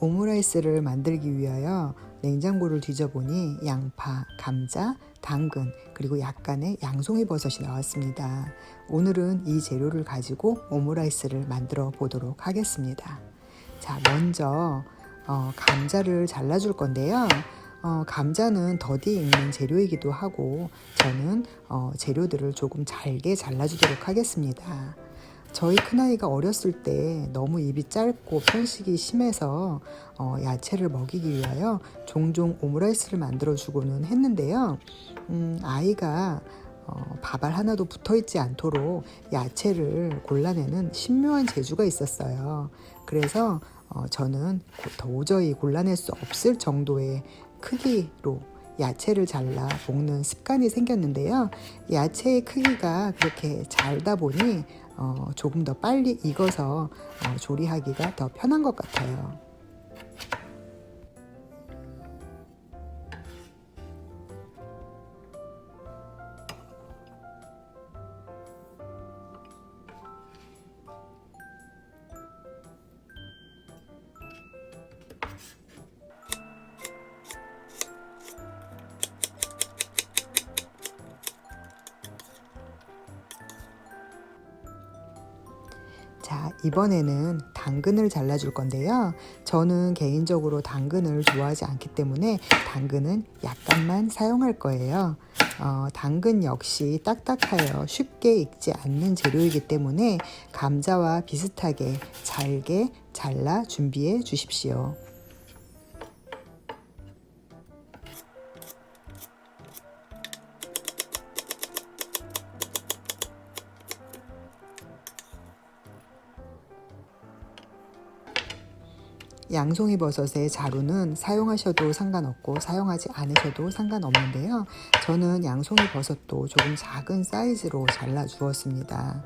오므라이스를 만들기 위하여 냉장고를 뒤져보니 양파, 감자, 당근, 그리고 약간의 양송이 버섯이 나왔습니다. 오늘은 이 재료를 가지고 오므라이스를 만들어 보도록 하겠습니다. 자, 먼저 어, 감자를 잘라줄 건데요. 어, 감자는 더디 익는 재료이기도 하고 저는 어, 재료들을 조금 잘게 잘라주도록 하겠습니다. 저희 큰아이가 어렸을 때 너무 입이 짧고 편식이 심해서 어, 야채를 먹이기 위하여 종종 오므라이스를 만들어 주고는 했는데요. 음, 아이가 어, 밥알 하나도 붙어 있지 않도록 야채를 골라내는 신묘한 재주가 있었어요. 그래서 어, 저는 도저히 골라낼 수 없을 정도의 크기로 야채를 잘라 볶는 습관이 생겼는데요. 야채의 크기가 그렇게 잘다 보니 어, 조금 더 빨리 익어서 어, 조리하기가 더 편한 것 같아요. 이번에는 당근을 잘라줄 건데요. 저는 개인적으로 당근을 좋아하지 않기 때문에 당근은 약간만 사용할 거예요. 어, 당근 역시 딱딱하여 쉽게 익지 않는 재료이기 때문에 감자와 비슷하게 잘게 잘라 준비해 주십시오. 양송이 버섯의 자루는 사용하셔도 상관없고 사용하지 않으셔도 상관없는데요. 저는 양송이 버섯도 조금 작은 사이즈로 잘라 주었습니다.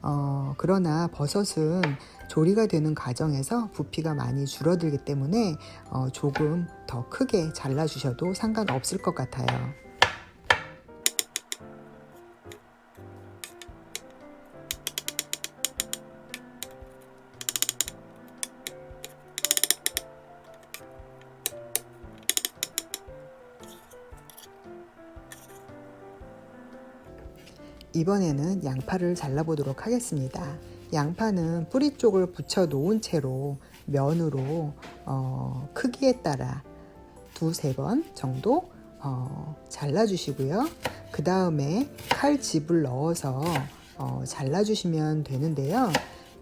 어, 그러나 버섯은 조리가 되는 과정에서 부피가 많이 줄어들기 때문에 어, 조금 더 크게 잘라 주셔도 상관없을 것 같아요. 이번에는 양파를 잘라보도록 하겠습니다. 양파는 뿌리 쪽을 붙여 놓은 채로 면으로 어, 크기에 따라 두세 번 정도 어, 잘라주시고요. 그 다음에 칼집을 넣어서 어, 잘라주시면 되는데요.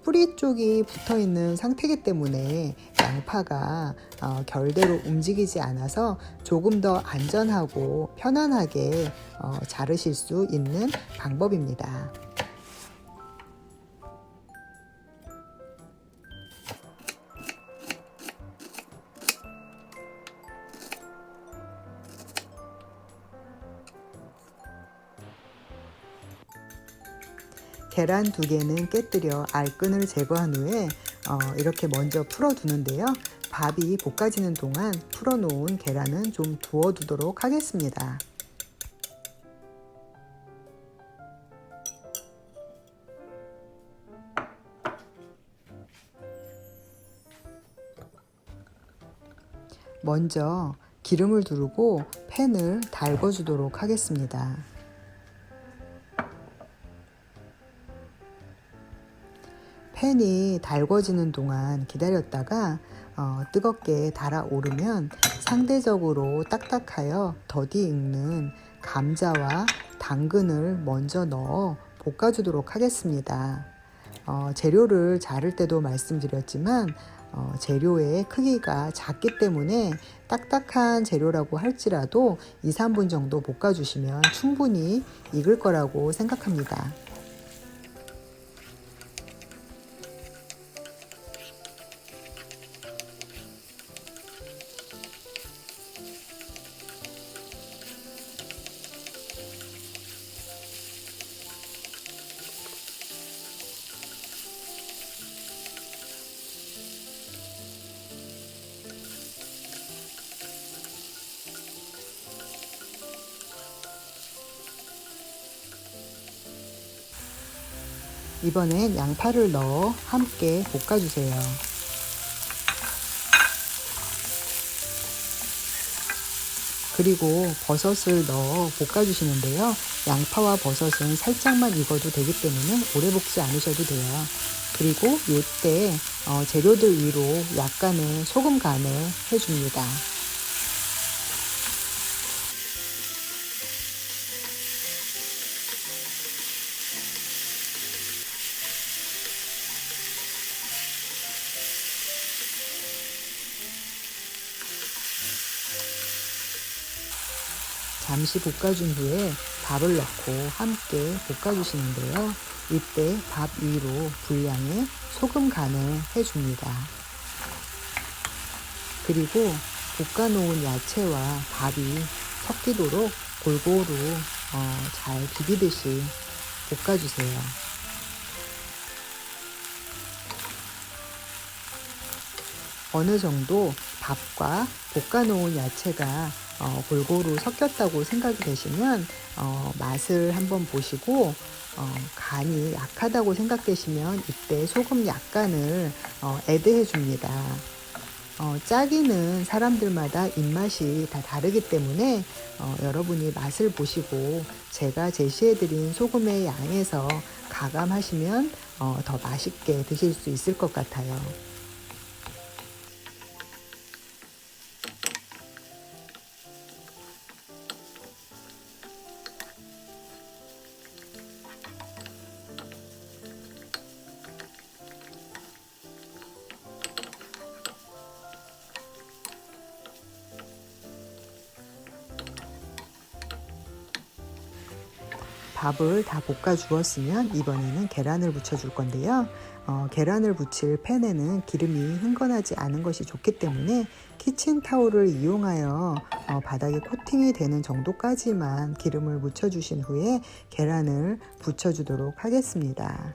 뿌리 쪽이 붙어 있는 상태이기 때문에 양파가 어, 결대로 움직이지 않아서 조금 더 안전하고 편안하게 어, 자르실 수 있는 방법입니다. 계란 두 개는 깨뜨려 알끈을 제거한 후에 어, 이렇게 먼저 풀어두는데요. 밥이 볶아지는 동안 풀어놓은 계란은 좀 두어두도록 하겠습니다. 먼저 기름을 두르고 팬을 달궈주도록 하겠습니다. 팬이 달궈지는 동안 기다렸다가 어, 뜨겁게 달아오르면 상대적으로 딱딱하여 더디 익는 감자와 당근을 먼저 넣어 볶아주도록 하겠습니다. 어, 재료를 자를 때도 말씀드렸지만 어, 재료의 크기가 작기 때문에 딱딱한 재료라고 할지라도 2, 3분 정도 볶아주시면 충분히 익을 거라고 생각합니다. 이번엔 양파를 넣어 함께 볶아주세요. 그리고 버섯을 넣어 볶아주시는데요. 양파와 버섯은 살짝만 익어도 되기 때문에 오래 볶지 않으셔도 돼요. 그리고 이때 어, 재료들 위로 약간의 소금 간을 해줍니다. 잠시 볶아준 후에 밥을 넣고 함께 볶아주시는데요. 이때 밥 위로 분량의 소금 간을 해줍니다. 그리고 볶아놓은 야채와 밥이 섞이도록 골고루 어, 잘 비비듯이 볶아주세요. 어느 정도 밥과 볶아놓은 야채가 어, 골고루 섞였다고 생각이 되시면 어, 맛을 한번 보시고 어, 간이 약하다고 생각되시면 이때 소금 약간을 어, 애드해 줍니다. 어, 짜기는 사람들마다 입맛이 다 다르기 때문에 어, 여러분이 맛을 보시고 제가 제시해드린 소금의 양에서 가감하시면 어, 더 맛있게 드실 수 있을 것 같아요. 밥을 다 볶아 주었으면 이번에는 계란을 부쳐 줄 건데요. 어, 계란을 부칠 팬에는 기름이 흥건하지 않은 것이 좋기 때문에 키친타올을 이용하여 어, 바닥에 코팅이 되는 정도까지만 기름을 묻혀 주신 후에 계란을 부쳐 주도록 하겠습니다.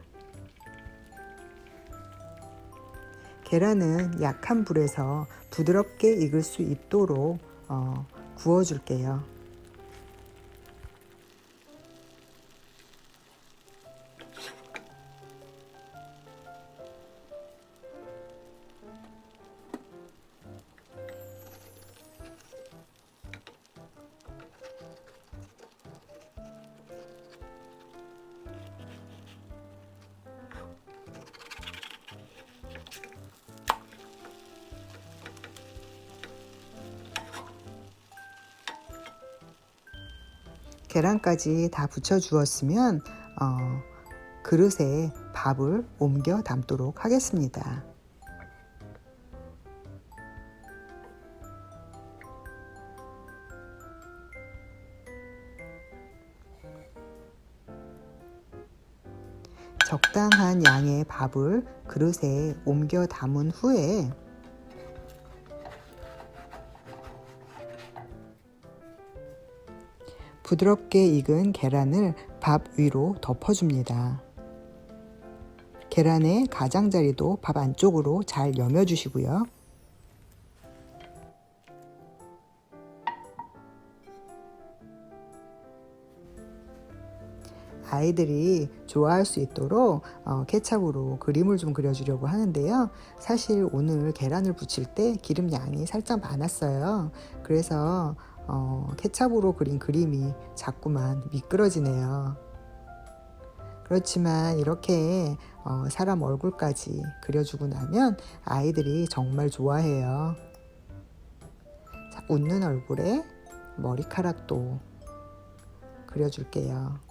계란은 약한 불에서 부드럽게 익을 수 있도록 어, 구워 줄게요. 계란까지 다 붙여 주었으면 어, 그릇에 밥을 옮겨 담도록 하겠습니다. 적당한 양의 밥을 그릇에 옮겨 담은 후에 부드럽게 익은 계란을 밥 위로 덮어줍니다. 계란의 가장자리도 밥 안쪽으로 잘 여며주시고요. 아이들이 좋아할 수 있도록 어, 케찹으로 그림을 좀 그려주려고 하는데요. 사실 오늘 계란을 부칠 때 기름 양이 살짝 많았어요. 그래서 어, 케찹으로 그린 그림이 자꾸만 미끄러지네요. 그렇지만 이렇게 어, 사람 얼굴까지 그려주고 나면 아이들이 정말 좋아해요. 자, 웃는 얼굴에 머리카락도 그려줄게요.